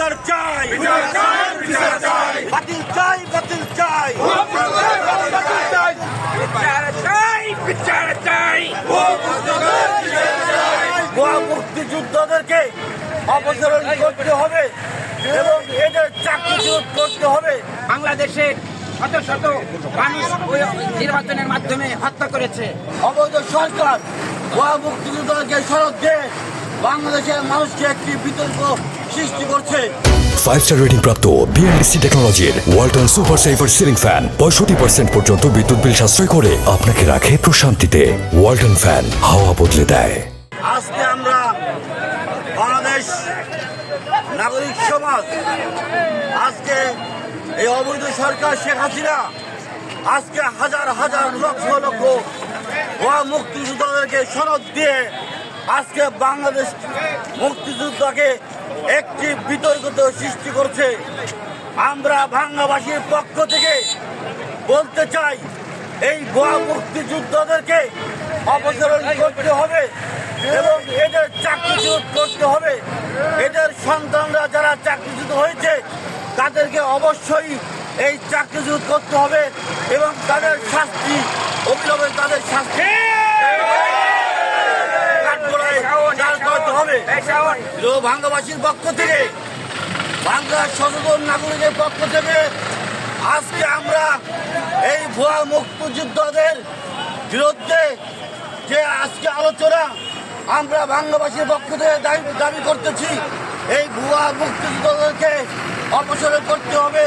বিচার চাই। বাতিল চাই বাতিল চাই। বিচার চাই বিচার চাই মুক্তিযুদ্ধদেরকে অপসারণ করতে হবে এবং এদের চাকরিচ্যুত করতে হবে। বাংলাদেশের শত শত মানুষ ওই নির্বাচনের মাধ্যমে হত্যা করেছে। অবৈধ সরকার গোয়া মুক্তিযুদ্ধকে সড়ক দিয়ে বাংলাদেশের মানুষকে একটি বিতর্ক সৃষ্টি করছে। ফাইভ স্টার রেটিং প্রাপ্ত বিএনডিসি টেকনোলজির Walton super saver ceiling fan পঁয়ষট্টি পার্সেন্ট পর্যন্ত বিদ্যুৎ বিল সাশ্রয় করে আপনাকে রাখে প্রশান্তিতে। ওয়ালটন ফ্যান হাওয়া বদলে দেয়। আজকে আমরা বাংলাদেশ নাগরিক সমাজ আজকে এই অবৈধ সরকার শেখ হাসিনা আজকে হাজার হাজার লক্ষ লক্ষ মুক্তিযোদ্ধাদেরকে সনদ দিয়ে আজকে বাংলাদেশ মুক্তিযুদ্ধকে একটি বিতর্কিত সৃষ্টি করছে। আমরা বাংলাবাসীর পক্ষ থেকে বলতে চাই, এই গোয়া মুক্তিযুদ্ধদেরকে অপসারণ করতে হবে এবং এদের চাকরিচ্যুত করতে হবে। এদের সন্তানরা যারা চাকরিচ্যুত হয়েছে, তাদেরকে অবশ্যই এই চাকরিচ্যুত করতে হবে এবং তাদের শাস্তি অবিলম্বে তাদের শাস্তি কাঠগড়ায় দাঁড় করাতে হবে প্রিয় ভাঙ্গাবাসীর পক্ষ থেকে, বাংলার সচেতন নাগরিকের পক্ষ থেকে আজকে আমরা এই ভুয়া মুক্তিযুদ্ধদের বিরুদ্ধে যে আজকে আলোচনা আমরা বাংলাবাসীর পক্ষ থেকে দাবি করতেছি, এই ভুয়া মুক্তিযুদ্ধদেরকে অপসারণ করতে হবে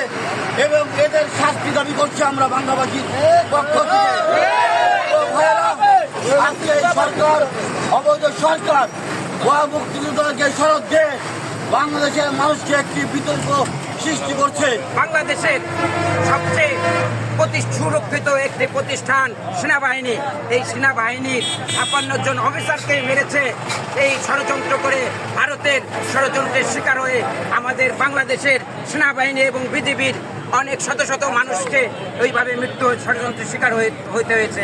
এবং এদের শাস্তি দাবি করছি আমরা বাংলাবাসীর পক্ষ থেকে। আজকে সরকার, অবৈধ সরকার মুক্তিযুদ্ধকে সড়ক দিয়ে বাংলাদেশের মানুষকে একটি বিতর্ক সৃষ্টি করছে। বাংলাদেশের সবচেয়ে সুরক্ষিত একটি প্রতিষ্ঠান সেনাবাহিনী। এই সেনাবাহিনীর ছাপ্পান্ন জন অফিসারকে মেরেছে। এই ষড়যন্ত্র করে ভারতের ষড়যন্ত্রের শিকার হয়ে আমাদের বাংলাদেশের সেনাবাহিনী এবং বিজিবির অনেক শত শত মানুষকে ওইভাবে মৃত্যু ষড়যন্ত্রের শিকার হয়ে হইতে হয়েছে।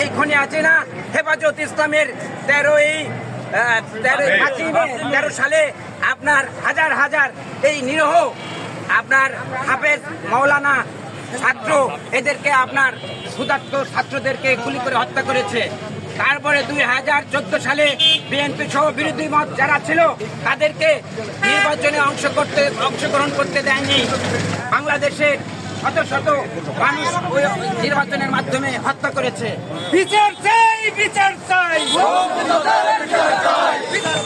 এই খনি আছে না? হেফাজত ইসলামের তেরোই তেরো সালে আপনার হাজার হাজার এই নিরহ আপনার হাফেজ মৌলানা ছাত্র এদেরকে আপনার ক্ষুধার্ত ছাত্রদেরকে গুলি করে হত্যা করেছে। তারপরে দুই হাজার চোদ্দ সালে বিএনপি সহ বিরোধী মত যারা ছিল তাদেরকে নির্বাচনে অংশ করতে অংশগ্রহণ করতে দেয়নি। বাংলাদেশের শত শত মানুষ ওই নির্বাচনের মাধ্যমে হত্যা করেছে। বিচার চাই বিচার চাই। বিচার চাই বিচার চাই।